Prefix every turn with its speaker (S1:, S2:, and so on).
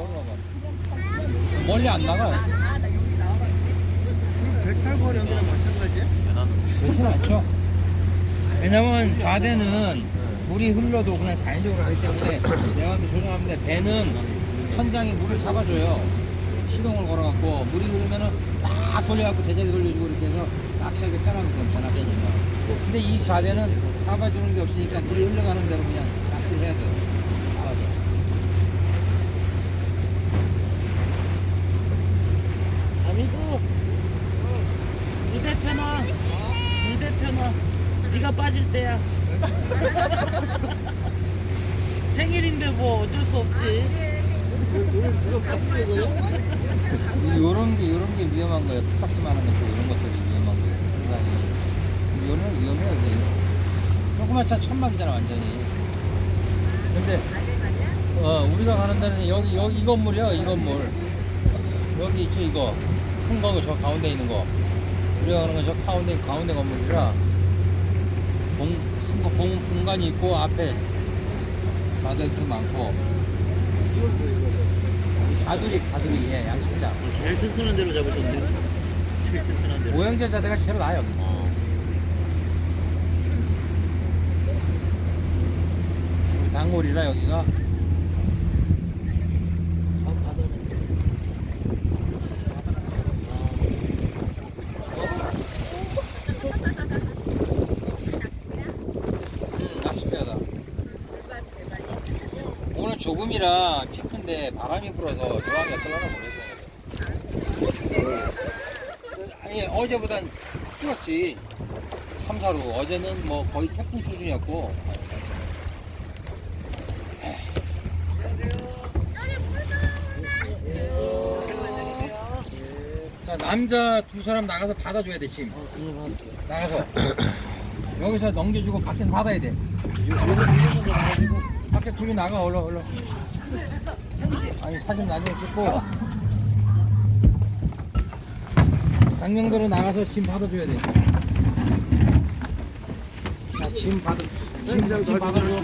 S1: 올라가. 멀리 안 나가.
S2: 배탈 거령이랑 마찬가지야?
S1: 그렇진 않죠. 왜냐면 좌대는 물이 흘러도 그냥 자연적으로 하기 때문에 내가 조정하는데 배는 천장이 물을 잡아줘요. 시동을 걸어갖고 물이 흐르면은 막 돌려갖고 제자리 돌려주고 이렇게 해서 낚시하기 편하거든, 전압되니까. 근데 이 좌대는 잡아주는 게 없으니까 물이 흘러가는 대로 그냥 낚시를 해야 돼요. 나가서.
S3: 아미고 무대편아 무대편아 네가 빠질 때야 생일인데 뭐 어쩔 수 없지
S1: 요런 게, 요런 게 위험한 거예요. 뚝딱지만한 것들, 이런 것들이 위험한 거예요. 인간이. 이거는 위험해요, 이게. 조그만 차 천막이잖아, 완전히. 근데, 어, 우리가 가는 데는 여기, 여기, 이 건물이야, 이 건물. 여기 있죠, 이거. 큰 거, 저 가운데 있는 거. 우리가 가는 건저 가운데, 가운데 건물이라, 공, 큰 공, 공간이 있고, 앞에 마들도 많고, 가두리, 가두리, 예, 양식장.
S3: 제일 튼튼한 데로 잡으셨네 제일 튼튼한 데로
S1: 오형제 자대가 제일 나아 여기.
S3: 어.
S1: 단골이라 여기가
S3: 아, 바다 냄새.
S1: 음, 낚시배다. 오늘 조금이라 피크인데 바람이 불어서 조항이 어떨려나 모르겠어요. 아니 어제보단 줄었지. 3, 4루. 어제는 뭐 거의 태풍 수준이었고. 자 남자 두 사람 나가서 받아줘야 돼
S3: 그냥
S1: 나가서 여기서 넘겨주고 밖에서 받아야 돼.
S3: 한
S1: 밖에 둘이 나가 얼른 얼른. 아니 사진 나중에 찍고 장명대로 나가서 짐 받아줘야 돼. 자, 짐 받아 짐, 짐 받아줘.